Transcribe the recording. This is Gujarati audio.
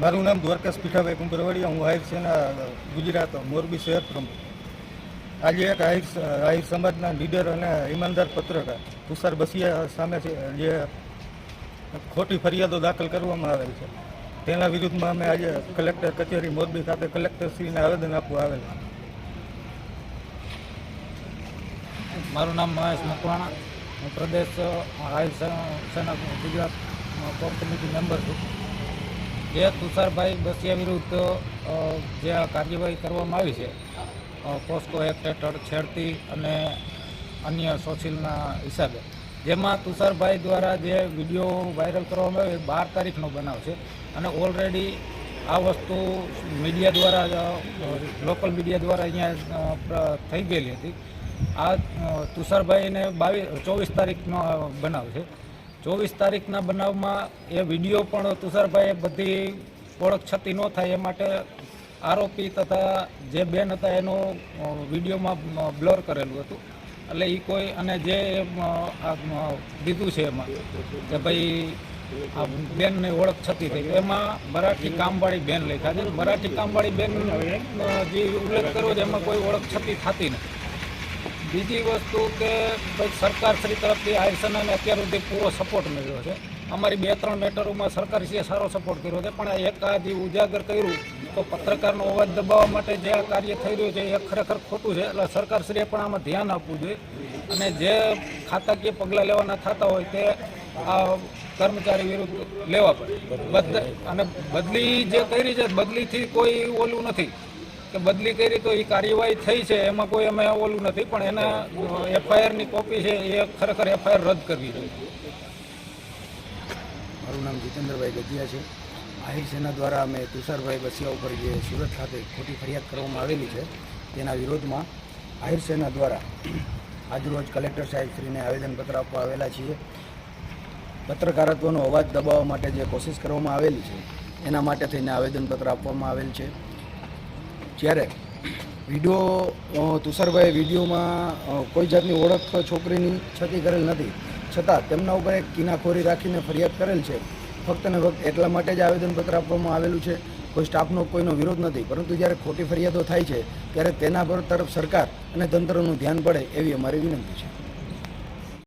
મારું નામ દ્વારકાશ પીઠાભાઈ કુંભરવાડિયા હું આહિર સેના ગુજરાત, મોરબી શહેર પ્રમુખ. આજે એક આહિર આહિર સમાજના લીડર અને ઈમાનદાર પત્રકાર તુષાર બસિયા સામે જે ખોટી ફરિયાદો દાખલ કરવામાં આવેલ છે. તેના વિરુદ્ધમાં અમે આજે કલેક્ટર કચેરી મોરબી ખાતે કલેક્ટરશ્રીને આવેદન આપવા આવેલ મારું નામ મહેશ મકવાણા. હું પ્રદેશ આહિર સેના, ગુજરાત કોર કમિટી મેમ્બર છું. જે તુષારભાઈ બસિયા વિરુદ્ધ જે કાર્યવાહી કરવામાં આવી છે પોસ્કો એક્ટ હેઠળ છેડતી અને અન્ય સોશિયલના હિસાબે. જેમાં તુષારભાઈ દ્વારા જે વીડિયો વાયરલ કરવામાં આવ્યો, એ બાર તારીખનો બનાવ છે. અને ઓલરેડી આ વસ્તુ મીડિયા દ્વારા લોકલ મીડિયા દ્વારા અહીંયા થઈ ગયેલી હતી. આ તુષારભાઈને બાવીસ, ચોવીસ તારીખનો બનાવ છે. ચોવીસ તારીખના બનાવમાં એ વીડિયો પણ તુષારભાઈએ બધી ઓળખ છતી ન થાય એ માટે આરોપી તથા જે બેન હતા એનો વિડીયોમાં બ્લર કરેલું હતું. એટલે એ કોઈ, અને જે દીધું છે એમાં, કે ભાઈ આ બેનને ઓળખ છતી થઈ. એમાં મરાઠી કામવાળી બેન લખ્યા છે. મરાઠી કામવાળી બેન જે ઉલ્લેખ કર્યો છે, એમાં કોઈ ઓળખ છતી થતી નથી. બીજી વસ્તુ કે ભાઈ સરકાર શ્રી તરફથી આયસનાને અત્યાર સુધી પૂરો સપોર્ટ મળ્યો છે. અમારી બે ત્રણ મેટરોમાં સરકારશ્રીએ સારો સપોર્ટ કર્યો છે, પણ એક આ ઉજાગર કર્યું, તો પત્રકારનો અવાજ દબાવવા માટે જે આ કાર્ય થઈ રહ્યું છે, એ ખરેખર ખોટું છે. એટલે સરકારશ્રીએ પણ આમાં ધ્યાન આપવું જોઈએ. અને જે ખાતાકીય પગલાં લેવાના થતા હોય તે આ કર્મચારી વિરુદ્ધ લેવા પડે. અને બદલી જે કરી છે, બદલીથી કોઈ ઓલું નથી. કે બદલી કરી તો એ કાર્યવાહી થઈ છે, એમાં કોઈ અમે ઓલું નથી, પણ એના એફઆઈઆરની કોપી છે, એ ખરેખર એફઆઈઆર રદ કરવી જોઈએ. મારું નામ જીતેન્દ્રભાઈ ગજિયા છે. આહિર સેના દ્વારા અમે તુષારભાઈ બસિયા ઉપર જે સુરત ખાતે ખોટી ફરિયાદ કરવામાં આવેલી છે, તેના વિરોધમાં આહિર સેના દ્વારા આજરોજ કલેક્ટર સાહેબશ્રીને આવેદનપત્ર આપવા આવેલા છીએ. પત્રકારત્વનો અવાજ દબાવવા માટે જે કોશિશ કરવામાં આવેલી છે, એના માટે થઈને આવેદનપત્ર આપવામાં આવેલ છે. જ્યારે વીડિયો તુષારભાઈ વિડીયોમાં કોઈ જાતની ઓળખ છોકરીની છતી કરેલ નથી. છતાં તેમના ઉપર એક કિનાખોરી રાખીને ફરિયાદ કરેલ છે. ફક્ત ને ફક્ત એટલા માટે જ આવેદનપત્ર આપવામાં આવેલું છે. કોઈ સ્ટાફનો કોઈનો વિરોધ નથી. પરંતુ જ્યારે ખોટી ફરિયાદો થાય છે, ત્યારે તેના પર તરફ સરકાર અને તંત્રનું ધ્યાન પડે એવી અમારી વિનંતી છે.